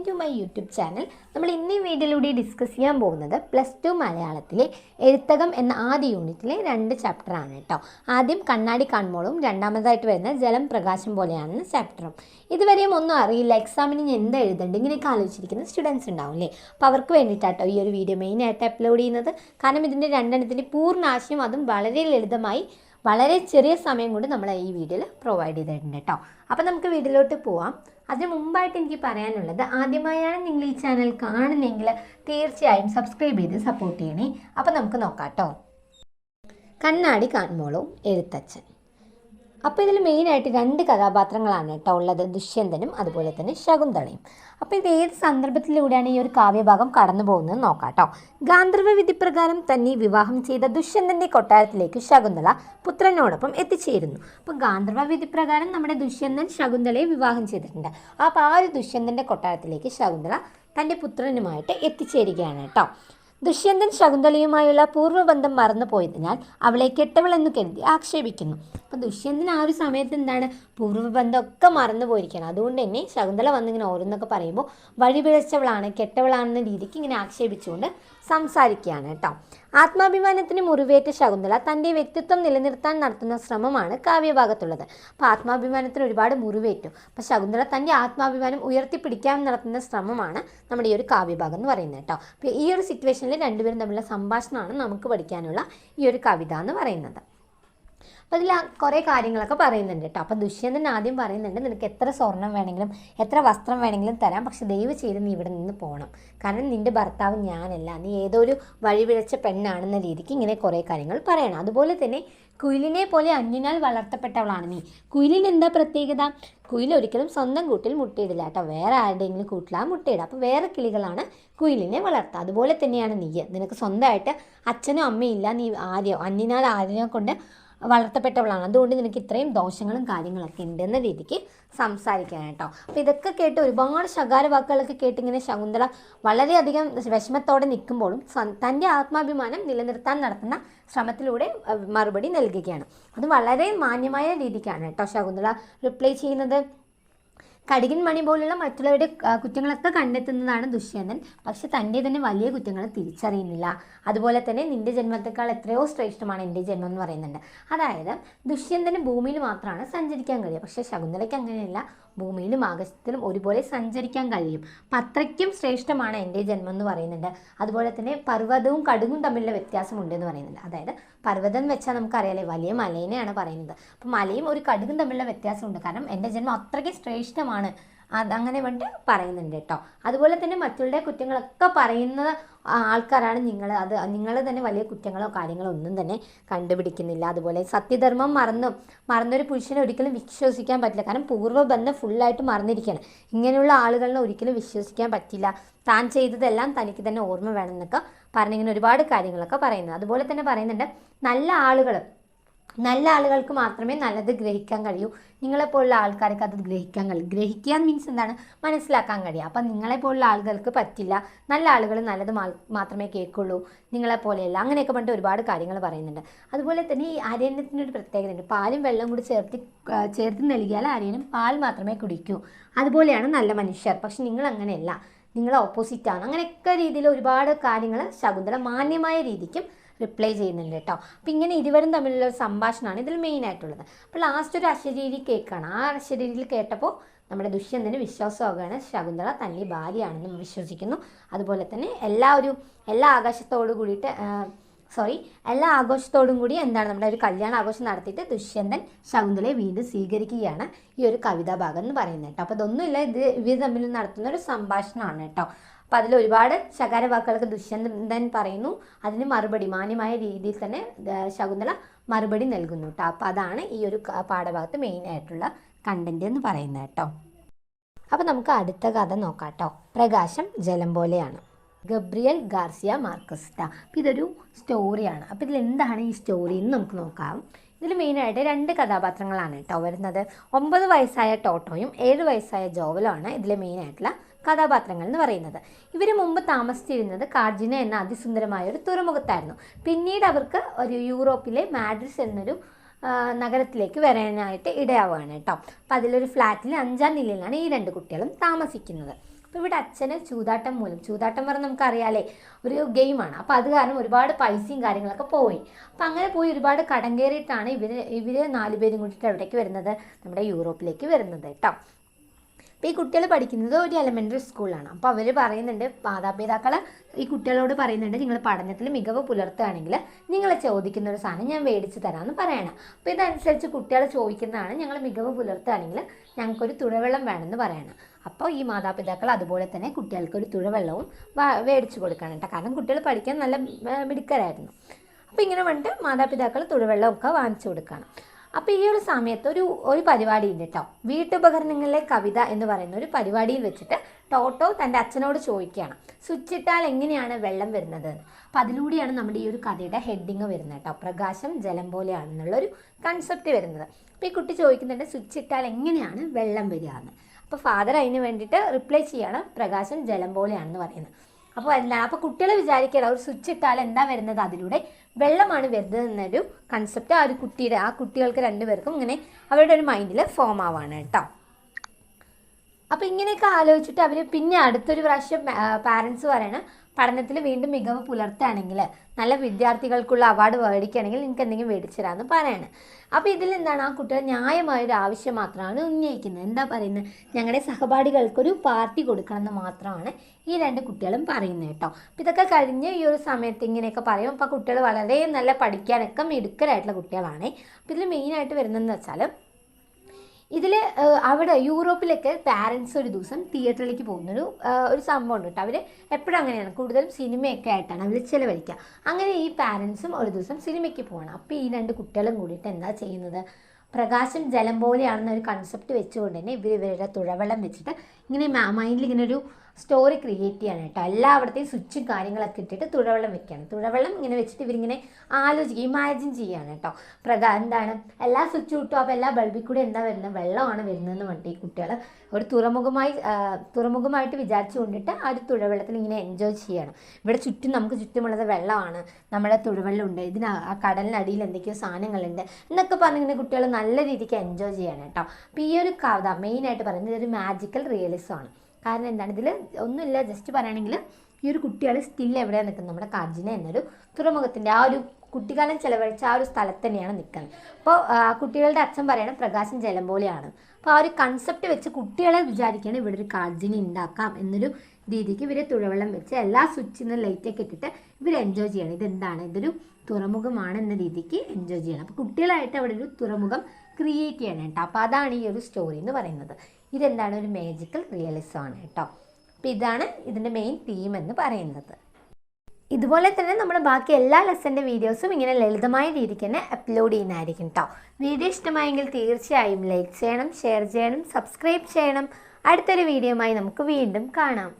Welcome to my YouTube channel നമ്മൾ ഇന്ന് വീഡിയോയിലൂടെ ഡിസ്കസ് ചെയ്യാൻ പോകുന്നത് പ്ലസ് ടു മലയാളത്തിലെ എഴുത്തകം എന്ന ആദ്യ യൂണിറ്റിലെ രണ്ട് ചാപ്റ്ററാണ് കേട്ടോ. ആദ്യം കണ്ണാടി കൺമോളും രണ്ടാമതായിട്ട് വരുന്ന ജലം പ്രകാശം പോലെയാണെന്ന ചാപ്റ്ററും ഇതുവരെയും ഒന്നും അറിയില്ല. എക്സാമിന് ഞാൻ എന്താ എഴുതേണ്ട? ഇങ്ങനെയൊക്കെ ആലോചിച്ചിരിക്കുന്ന സ്റ്റുഡൻസ് ഉണ്ടാവും അല്ലേ അപ്പോൾ അവർക്ക് വേണ്ടിയിട്ടാട്ടോ ഈ ഒരു വീഡിയോ മെയിനായിട്ട് അപ്ലോഡ് ചെയ്യുന്നത്. കാരണം ഇതിന്റെ രണ്ടെണ്ണത്തിന്റെ പൂർണ ആശയം അതും വളരെ ലളിതമായി വളരെ ചെറിയ സമയം കൊണ്ട് നമ്മൾ ഈ വീഡിയോയിൽ പ്രൊവൈഡ് ചെയ്തിട്ടുണ്ട് കേട്ടോ. അപ്പോൾ നമുക്ക് വീഡിയോയിലോട്ട് പോവാം. അതിന് മുമ്പായിട്ട് എനിക്ക് പറയാനുള്ളത് ആദ്യമായാണ് നിങ്ങൾ ഈ ചാനൽ കാണുന്നെങ്കിൽ തീർച്ചയായും സബ്സ്ക്രൈബ് ചെയ്ത് സപ്പോർട്ട് ചെയ്യണേ. അപ്പോൾ നമുക്ക് നോക്കാം കേട്ടോ കണ്ണാടി കാൺമോളും എഴുത്തച്ഛൻ. അപ്പോൾ ഇതിൽ മെയിനായിട്ട് രണ്ട് കഥാപാത്രങ്ങളാണ് കേട്ടോ ഉള്ളത്. ദുഷ്യന്തനും അതുപോലെ തന്നെ ശകുന്തളയും. അപ്പോൾ ഇത് ഏത് സന്ദർഭത്തിലൂടെയാണ് ഈ ഒരു കാവ്യഭാഗം കടന്നു പോകുന്നത് നോക്കാം കേട്ടോ. ഗാന്ധർവ വിധിപ്രകാരം തന്നെ വിവാഹം ചെയ്ത ദുഷ്യന്തന്റെ കൊട്ടാരത്തിലേക്ക് ശകുന്തള പുത്രനോടൊപ്പം എത്തിച്ചേരുന്നു. അപ്പോൾ ഗാന്ധർവ വിധിപ്രകാരം നമ്മുടെ ദുഷ്യന്തൻ ശകുന്തളയെ വിവാഹം ചെയ്തിട്ടുണ്ട്. അപ്പോൾ ആ ഒരു ദുഷ്യന്തന്റെ കൊട്ടാരത്തിലേക്ക് ശകുന്തള തന്റെ പുത്രനുമായിട്ട് എത്തിച്ചേരുകയാണ് കേട്ടോ. ദുഷ്യന്തൻ ശകുന്തളയുമായുള്ള പൂർവബന്ധം മറന്നു പോയതിനാൽ അവളെ കെട്ടവളെന്ന് കരുതി ആക്ഷേപിക്കുന്നു. അപ്പോൾ ദുഷ്യന്തൻ ആ ഒരു സമയത്ത് എന്താണ്? പൂർവബന്ധമൊക്കെ മറന്നു പോയിരിക്കുകയാണ് അതുകൊണ്ട് തന്നെ ശകുന്തള വന്നിങ്ങനെ ഓരോന്നൊക്കെ പറയുമ്പോൾ വഴിപിഴച്ചവളാണ് കെട്ടവളാണെന്ന രീതിക്ക് ഇങ്ങനെ ആക്ഷേപിച്ചുകൊണ്ട് സംസാരിക്കുകയാണ് കേട്ടോ ആത്മാഭിമാനത്തിന് മുറിവേറ്റ ശകുന്തള തന്റെ വ്യക്തിത്വം നിലനിർത്താൻ നടത്തുന്ന ശ്രമമാണ് കാവ്യഭാഗത്തുള്ളത്. അപ്പോൾ ആത്മാഭിമാനത്തിന് ഒരുപാട് മുറിവേറ്റു. അപ്പോൾ ശകുന്തള തന്റെ ആത്മാഭിമാനം ഉയർത്തിപ്പിടിക്കാൻ നടത്തുന്ന ശ്രമമാണ് നമ്മുടെ ഈ ഒരു കാവ്യഭാഗം എന്ന് പറയുന്നത് കേട്ടോ അപ്പോൾ ഈ ഒരു സിറ്റുവേഷനിൽ രണ്ടുപേരും തമ്മിലുള്ള സംഭാഷണമാണ് നമുക്ക് പഠിക്കാനുള്ള ഈ ഒരു കവിത എന്ന് പറയുന്നത്. അപ്പോൾ ഇതിൽ കുറേ കാര്യങ്ങളൊക്കെ പറയുന്നുണ്ട് കേട്ടോ. അപ്പോൾ ദുഷ്യന്തൻ ആദ്യം പറയുന്നുണ്ട് നിനക്ക് എത്ര സ്വർണം വേണമെങ്കിലും എത്ര വസ്ത്രം വേണമെങ്കിലും തരാം. പക്ഷെ ദയവ് ചെയ്ത് നീ ഇവിടെ നിന്ന് പോകണം കാരണം നിന്റെ ഭർത്താവ് ഞാനല്ല. നീ ഏതോ ഒരു വഴിവിഴച്ച പെണ്ണാണെന്ന രീതിക്ക് ഇങ്ങനെ കുറേ കാര്യങ്ങൾ പറയണം. അതുപോലെ തന്നെ കുയിലിനെ പോലെ അന്യനാൽ വളർത്തപ്പെട്ടവളാണ് നീ. കുയിലിന് എന്താ പ്രത്യേകത? കുയിൽ ഒരിക്കലും സ്വന്തം കൂട്ടിൽ മുട്ടയിടില്ല കേട്ടോ. വേറെ ആരുടെയെങ്കിലും കൂട്ടിലാ മുട്ടയിടുക. അപ്പോൾ വേറെ കിളികളാണ് കുയിലിനെ വളർത്തുക. അതുപോലെ തന്നെയാണ് നീ നിനക്ക് സ്വന്തമായിട്ട് അച്ഛനോ അമ്മയും ഇല്ല. നീ ആരെയോ അന്യനാൽ ആരെയോ കൊണ്ട് വളർത്തപ്പെട്ടവളാണ്. അതുകൊണ്ട് നിനക്ക് ഇത്രയും ദോഷങ്ങളും കാര്യങ്ങളൊക്കെ ഉണ്ടെന്ന രീതിക്ക് സംസാരിക്കാൻ കേട്ടോ അപ്പോൾ ഇതൊക്കെ കേട്ട് ഒരുപാട് ശകാര വാക്കുകളൊക്കെ കേട്ട് ഇങ്ങനെ ശകുന്തള വളരെയധികം വിഷമത്തോടെ നിൽക്കുമ്പോഴും തന്റെ ആത്മാഭിമാനം നിലനിർത്താൻ നടത്തുന്ന ശ്രമത്തിലൂടെ മറുപടി നൽകുകയാണ്. അത് വളരെ മാന്യമായ രീതിക്കാണ് കേട്ടോ ശകുന്തള റിപ്ലൈ ചെയ്യുന്നത്. കടികൻ മണി പോലുള്ള മറ്റുള്ളവരുടെ കുറ്റങ്ങളൊക്കെ കണ്ടെത്തുന്നതാണ് ദുഷ്യന്തൻ. പക്ഷെ തന്റെ തന്നെ വലിയ കുറ്റങ്ങൾ തിരിച്ചറിയുന്നില്ല. അതുപോലെ തന്നെ നിന്റെ ജന്മത്തെക്കാൾ എത്രയോ ശ്രേഷ്ഠമാണ് എന്റെ ജന്മം എന്ന് പറയുന്നുണ്ട്. അതായത് ദുഷ്യന്തന് ഭൂമിയിൽ മാത്രമാണ് സഞ്ചരിക്കാൻ കഴിയുക. പക്ഷേ ശകുന്തലയ്ക്ക് അങ്ങനെയല്ല. ഭൂമിയിലും ആകാശത്തിലും ഒരുപോലെ സഞ്ചരിക്കാൻ കഴിയും. പത്രയ്ക്കും ശ്രേഷ്ഠമാണ് എന്റെ ജന്മം എന്ന് പറയുന്നുണ്ട്. അതുപോലെ തന്നെ പർവതവും കടുകും തമ്മിലുള്ള വ്യത്യാസമുണ്ട് എന്ന് പറയുന്നുണ്ട്. അതായത് പർവതം വെച്ചാൽ നമുക്കറിയാലേ വലിയ മലേനെയാണ് പറയുന്നത്. അപ്പോൾ മലയും ഒരു കടുകും തമ്മിലുള്ള വ്യത്യാസമുണ്ട്. കാരണം എന്റെ ജന്മം അത്രയ്ക്ക് ശ്രേഷ്ഠമാണ് അത് അങ്ങനെ വേണ്ടി പറയുന്നുണ്ട് കേട്ടോ. അതുപോലെ തന്നെ മറ്റുള്ളവരുടെ കുറ്റങ്ങളൊക്കെ പറയുന്ന ആൾക്കാരാണ് നിങ്ങൾ അത് നിങ്ങൾ തന്നെ വലിയ കുറ്റങ്ങളോ കാര്യങ്ങളോ ഒന്നും തന്നെ കണ്ടുപിടിക്കുന്നില്ല. അതുപോലെ സത്യധർമ്മം മറന്നു മറന്നൊരു പുരുഷനെ ഒരിക്കലും വിശ്വസിക്കാൻ പറ്റില്ല. കാരണം പൂർവബന്ധം ഫുള്ളായിട്ട് മറന്നിരിക്കുകയാണ്. ഇങ്ങനെയുള്ള ആളുകളെ ഒരിക്കലും വിശ്വസിക്കാൻ പറ്റില്ല. താൻ ചെയ്തതെല്ലാം തനിക്ക് തന്നെ ഓർമ്മ വേണമെന്നൊക്കെ പറഞ്ഞിങ്ങനെ ഒരുപാട് കാര്യങ്ങളൊക്കെ പറയുന്നത്. അതുപോലെ തന്നെ പറയുന്നുണ്ട് നല്ല ആളുകൾ നല്ല ആളുകൾക്ക് മാത്രമേ നല്ലത് ഗ്രഹിക്കാൻ കഴിയൂ. നിങ്ങളെപ്പോലുള്ള ആൾക്കാർക്ക് അത് ഗ്രഹിക്കാൻ കഴിയും ഗ്രഹിക്കുക മീൻസ് എന്താണ്? മനസ്സിലാക്കാൻ കഴിയുക അപ്പം നിങ്ങളെപ്പോലുള്ള ആളുകൾക്ക് പറ്റില്ല. നല്ല ആളുകൾ നല്ലത് മാത്രമേ കേൾക്കുള്ളൂ. നിങ്ങളെപ്പോലെയല്ല അങ്ങനെയൊക്കെ പറഞ്ഞിട്ട് ഒരുപാട് കാര്യങ്ങൾ പറയുന്നുണ്ട്. അതുപോലെ തന്നെ ഈ അരയന്നത്തിനൊരു പ്രത്യേകതയുണ്ട് പാലും വെള്ളം കൂടി ചേർത്ത് ചേർത്ത് നൽകിയാൽ അരയണം പാൽ മാത്രമേ കുടിക്കൂ. അതുപോലെയാണ് നല്ല മനുഷ്യർ. പക്ഷെ നിങ്ങൾ അങ്ങനെയല്ല. നിങ്ങൾ ഓപ്പോസിറ്റാണ് അങ്ങനെയൊക്കെ രീതിയിൽ ഒരുപാട് കാര്യങ്ങൾ ശകുന്തള മാന്യമായ രീതിക്കും റിപ്ലൈ ചെയ്യുന്നുണ്ട് കേട്ടോ. അപ്പം ഇങ്ങനെ ഇരുവരും തമ്മിലുള്ള ഒരു സംഭാഷണമാണ് ഇതിൽ മെയിൻ ആയിട്ടുള്ളത്. അപ്പോൾ ലാസ്റ്റ് ഒരു അശരീരി കേൾക്കുകയാണ് ആ അശരീരിയിൽ കേട്ടപ്പോൾ നമ്മുടെ ദുഷ്യന്തന് വിശ്വാസമാകുകയാണ്. ശകുന്തള തന്നെ ഭാര്യയാണെന്ന് വിശ്വസിക്കുന്നു. അതുപോലെ തന്നെ എല്ലാ ഒരു എല്ലാ ആകാശത്തോടു കൂടിയിട്ട് സോറി എല്ലാ ആഘോഷത്തോടും കൂടി എന്താണ് നമ്മുടെ ഒരു കല്യാണ ആഘോഷം നടത്തിയിട്ട് ദുഷ്യന്തൻ ശകുന്തളയെ വീണ്ടും സ്വീകരിക്കുകയാണ് ഈ ഒരു കവിതാഭാഗം എന്ന് പറയുന്നത് കേട്ടോ. അപ്പോൾ ഇതൊന്നുമില്ല ഇത് ഇവർ തമ്മിൽ നടത്തുന്ന ഒരു സംഭാഷണമാണ് കേട്ടോ. അപ്പം അതിൽ ഒരുപാട് ശകാര വാക്കുകൾക്ക് ദുഷ്യന്തൻ പറയുന്നു. അതിന് മറുപടി മാന്യമായ രീതിയിൽ തന്നെ ശകുന്തള മറുപടി നൽകുന്നു കേട്ടോ. അപ്പം അതാണ് ഈ ഒരു പാഠഭാഗത്ത് മെയിൻ ആയിട്ടുള്ള കണ്ടന്റ് എന്ന് പറയുന്നത് കേട്ടോ. അപ്പം നമുക്ക് അടുത്ത കഥ നോക്കാം കേട്ടോ. പ്രകാശം ജലം പോലെയാണ്. ഗബ്രിയൽ ഗാർസിയ മാർക്കസ്റ്റ അപ്പം ഇതൊരു സ്റ്റോറിയാണ് അപ്പം ഇതിൽ എന്താണ് ഈ സ്റ്റോറി എന്ന് നമുക്ക് നോക്കാം. ഇതിൽ മെയിനായിട്ട് രണ്ട് കഥാപാത്രങ്ങളാണ് കേട്ടോ വരുന്നത്. ഒമ്പത് വയസ്സായ ടോട്ടോയും ഏഴ് വയസ്സായ ജോവലും ആണ് ഇതിലെ മെയിനായിട്ടുള്ള കഥാപാത്രങ്ങൾ എന്ന് പറയുന്നത്. ഇവർ മുമ്പ് താമസിച്ചിരുന്നത് കാർജിന എന്ന അതിസുന്ദരമായ ഒരു തുറമുഖത്തായിരുന്നു. പിന്നീട് അവർക്ക് ഒരു യൂറോപ്പിലെ മാഡ്രിസ് എന്നൊരു നഗരത്തിലേക്ക് വരാനായിട്ട് ഇടയാവുകയാണ് കേട്ടോ. അപ്പം അതിലൊരു ഫ്ലാറ്റിൽ അഞ്ചാം നിലയിലാണ് ഈ രണ്ട് കുട്ടികളും താമസിക്കുന്നത്. അപ്പോൾ ഇവിടെ അച്ഛന് ചൂതാട്ടം മൂലം ചൂതാട്ടം പറഞ്ഞ് നമുക്കറിയാലേ ഒരു ഗെയിമാണ്. അപ്പോൾ അത് കാരണം ഒരുപാട് പൈസയും കാര്യങ്ങളൊക്കെ പോയി. അപ്പോൾ അങ്ങനെ പോയി ഒരുപാട് കടം കയറിയിട്ടാണ് ഇവർ ഇവർ നാലുപേരും കൂടിയിട്ട് എവിടേക്ക് വരുന്നത് നമ്മുടെ യൂറോപ്പിലേക്ക് വരുന്നത് കേട്ടോ. അപ്പോൾ ഈ കുട്ടികൾ പഠിക്കുന്നത് ഒരു എലമെന്ററി സ്കൂളിലാണ് അപ്പോൾ അവർ പറയുന്നുണ്ട് മാതാപിതാക്കൾ ഈ കുട്ടികളോട് പറയുന്നുണ്ട് നിങ്ങൾ പഠനത്തിൽ മികവ് പുലർത്തുകയാണെങ്കിൽ നിങ്ങളെ ചോദിക്കുന്ന ഒരു സാധനം ഞാൻ മേടിച്ച് തരാമെന്ന് പറയണം. അപ്പോൾ ഇതനുസരിച്ച് കുട്ടികൾ ചോദിക്കുന്നതാണ് ഞങ്ങൾ മികവ് പുലർത്തുകയാണെങ്കിൽ ഞങ്ങൾക്കൊരു തുഴവെള്ളം വേണമെന്ന് പറയണം. അപ്പോൾ ഈ മാതാപിതാക്കൾ അതുപോലെ തന്നെ കുട്ടികൾക്ക് ഒരു തുഴവെള്ളവും മേടിച്ച് കൊടുക്കണം കേട്ടോ. കാരണം കുട്ടികൾ പഠിക്കാൻ നല്ല മിടുക്കരായിരുന്നു. അപ്പോൾ ഇങ്ങനെ വന്നിട്ട് മാതാപിതാക്കൾ തുഴവെള്ളമൊക്കെ വാങ്ങിച്ചു കൊടുക്കണം അപ്പോൾ ഈ ഒരു സമയത്ത് ഒരു ഒരു പരിപാടി ഉണ്ട് കേട്ടോ വീട്ടുപകരണങ്ങളിലെ കവിത എന്ന് പറയുന്ന ഒരു പരിപാടിയിൽ വെച്ചിട്ട് ടോട്ടോ തന്റെ അച്ഛനോട് ചോദിക്കുകയാണ്. സ്വിച്ച് ഇട്ടാൽ എങ്ങനെയാണ് വെള്ളം വരുന്നത്. അപ്പോൾ അതിലൂടെയാണ് നമ്മുടെ ഈ ഒരു കഥയുടെ ഹെഡിങ് വരുന്നത് കേട്ടോ പ്രകാശം ജലം പോലെയാണെന്നുള്ളൊരു കൺസെപ്റ്റ് വരുന്നത്. അപ്പോൾ ഈ കുട്ടി ചോദിക്കുന്നുണ്ട് സ്വിച്ച് ഇട്ടാൽ എങ്ങനെയാണ് വെള്ളം വരിക? എന്ന്. അപ്പോൾ ഫാദർ അതിന് വേണ്ടിയിട്ട് റിപ്ലൈ ചെയ്യാണ് പ്രകാശം ജലം പോലെയാണെന്ന് പറയുന്നത്. അപ്പോൾ എന്താണ് അപ്പോൾ കുട്ടികൾ വിചാരിക്കുക ഒരു സ്വിച്ച് ഇട്ടാൽ എന്താ വരുന്നത്? അതിലൂടെ വെള്ളമാണ് വരുന്നത് എന്നൊരു കൺസെപ്റ്റ് ആ ഒരു കുട്ടിയുടെ ആ കുട്ടികൾക്ക് രണ്ടുപേർക്കും ഇങ്ങനെ അവരുടെ ഒരു മൈൻഡിൽ ഫോം ആവാണ് കേട്ടോ. അപ്പോൾ ഇങ്ങനെയൊക്കെ ആലോചിച്ചിട്ട് അവർ പിന്നെ അടുത്തൊരു പ്രാവശ്യം പാരൻസ് പറയണം പഠനത്തിൽ വീണ്ടും മികവ് പുലർത്തുകയാണെങ്കിൽ നല്ല വിദ്യാർത്ഥികൾക്കുള്ള അവാർഡ് മേടിക്കുകയാണെങ്കിൽ നിങ്ങൾക്ക് എന്തെങ്കിലും മേടിച്ചു പറയാണ്. അപ്പോൾ ഇതിൽ എന്താണ് ആ കുട്ടികൾ ന്യായമായൊരു ആവശ്യം മാത്രമാണ് ഉന്നയിക്കുന്നത്. എന്താ പറയുന്നത്? ഞങ്ങളുടെ സഹപാഠികൾക്കൊരു പാർട്ടി കൊടുക്കണമെന്ന് മാത്രമാണ് ഈ രണ്ട് കുട്ടികളും പറയുന്നത് കേട്ടോ. അപ്പോൾ ഇതൊക്കെ കഴിഞ്ഞ് ഈ ഒരു സമയത്ത് ഇങ്ങനെയൊക്കെ പറയും അപ്പോൾ കുട്ടികൾ വളരെ നല്ല പഠിക്കാനൊക്കെ മിടുക്കരായിട്ടുള്ള കുട്ടികളാണ്. അപ്പോൾ ഇതിൽ മെയിനായിട്ട് വരുന്നതെന്ന് വെച്ചാൽ ഇതിൽ അവിടെ യൂറോപ്പിലൊക്കെ പാരൻസ് ഒരു ദിവസം തിയേറ്ററിലേക്ക് പോകുന്നൊരു ഒരു സംഭവം ഉണ്ട് കേട്ടോ. അവർ എപ്പോഴും അങ്ങനെയാണ്. കൂടുതലും സിനിമയൊക്കെ ആയിട്ടാണ് അവർ ചിലവഴിക്കുക അങ്ങനെ ഈ പാരൻസും ഒരു ദിവസം സിനിമയ്ക്ക് പോകണം അപ്പോൾ ഈ രണ്ട് കുട്ടികളും കൂടിയിട്ട് എന്താ ചെയ്യുന്നത്? പ്രകാശം ജലം പോലെയാണെന്ന ഒരു കൺസെപ്റ്റ് വെച്ചുകൊണ്ട് തന്നെ ഇവർ ഇവരുടെ തുഴവെള്ളം വെച്ചിട്ട് ഇങ്ങനെ മൈൻഡിൽ ഇങ്ങനെ ഒരു സ്റ്റോറി ക്രിയേറ്റ് ചെയ്യാണ് കേട്ടോ. എല്ലായിടത്തെയും സ്വിച്ചും കാര്യങ്ങളൊക്കെ ഇട്ടിട്ട് തുഴവെള്ളം വെക്കുകയാണ്. തുഴവെള്ളം ഇങ്ങനെ വെച്ചിട്ട് ഇവരിങ്ങനെ ആലോചിക്കുക ഇമാജിൻ ചെയ്യുകയാണ് കേട്ടോ. പ്രകാ എന്താണ്? എല്ലാ സ്വിച്ചും ഇട്ടു അപ്പോൾ എല്ലാ ബൾബിൽ കൂടെ എന്താ വരുന്നത്? വെള്ളമാണ് വരുന്നതെന്ന് പറഞ്ഞിട്ട് ഈ കുട്ടികൾ ഒരു തുറമുഖമായി തുറമുഖമായിട്ട് വിചാരിച്ചു കൊണ്ടിട്ട് ആ ഒരു തുഴവെള്ളത്തിൽ ഇങ്ങനെ എൻജോയ് ചെയ്യണം ഇവിടെ ചുറ്റും നമുക്ക് ചുറ്റുമുള്ളത് വെള്ളമാണ്. നമ്മുടെ തുഴവെള്ളമുണ്ട് ഇതിന് ആ- ആ കടലിനടിയിൽ എന്തൊക്കെയോ സാധനങ്ങളുണ്ട്. എന്നൊക്കെ പറഞ്ഞിങ്ങനെ കുട്ടികൾ നല്ല രീതിക്ക് എൻജോയ് ചെയ്യണം കേട്ടോ അപ്പോൾ ഈ ഒരു കവിത മെയിനായിട്ട് പറയുന്നത് ഒരു മാജിക്കൽ റിയലിസം ആണ്. കാരണം എന്താണ്? ഇതിൽ ഒന്നുമില്ല ജസ്റ്റ് പറയുകയാണെങ്കിൽ ഈ ഒരു കുട്ടികൾ സ്റ്റിൽ എവിടെയാണ് നിൽക്കുന്നത് നമ്മുടെ കജിന എന്നൊരു തുറമുഖത്തിന്റെ ആ ഒരു കുട്ടിക്കാലം ചെലവഴിച്ച ആ ഒരു സ്ഥലത്ത് തന്നെയാണ് നിൽക്കുന്നത് അപ്പോൾ കുട്ടികളുടെ അച്ഛൻ പറയണം പ്രകാശം ജലം പോലെയാണ് അപ്പോൾ ആ ഒരു കൺസെപ്റ്റ് വെച്ച് കുട്ടികളെ വിചാരിക്കണം ഇവിടെ ഒരു കാർജിനി ഉണ്ടാക്കാം എന്നൊരു രീതിക്ക് ഇവർ തുഴവെള്ളം വെച്ച് എല്ലാ സ്വിച്ചിൽ നിന്ന് ലൈറ്റൊക്കെ ഇട്ടിട്ട് ഇവർ എൻജോയ് ചെയ്യണം. ഇതെന്താണ്? ഇതൊരു തുറമുഖമാണ് എന്ന രീതിക്ക് എൻജോയ് ചെയ്യണം. അപ്പോൾ കുട്ടികളായിട്ട് അവിടെ ഒരു തുറമുഖം ക്രിയേറ്റ് ചെയ്യണം കേട്ടോ. അപ്പോൾ അതാണ് ഈ ഒരു സ്റ്റോറി എന്ന് പറയുന്നത്. ഇതെന്താണ്? ഒരു മാജിക്കൽ റിയലിസം ആണ് കേട്ടോ. അപ്പോൾ ഇതാണ് ഇതിന്റെ മെയിൻ തീം എന്ന് പറയുന്നത്. ഇതുപോലെ തന്നെ നമ്മൾ ബാക്കി എല്ലാ ലെസന്റെ വീഡിയോസും ഇങ്ങനെ ലളിതമായ രീതിക്ക് തന്നെ അപ്ലോഡ് ചെയ്യുന്നതായിരിക്കും കേട്ടോ വീഡിയോ ഇഷ്ടമായെങ്കിൽ തീർച്ചയായും ലൈക്ക് ചെയ്യണം ഷെയർ ചെയ്യണം സബ്സ്ക്രൈബ് ചെയ്യണം. അടുത്തൊരു വീഡിയോയുമായി നമുക്ക് വീണ്ടും കാണാം.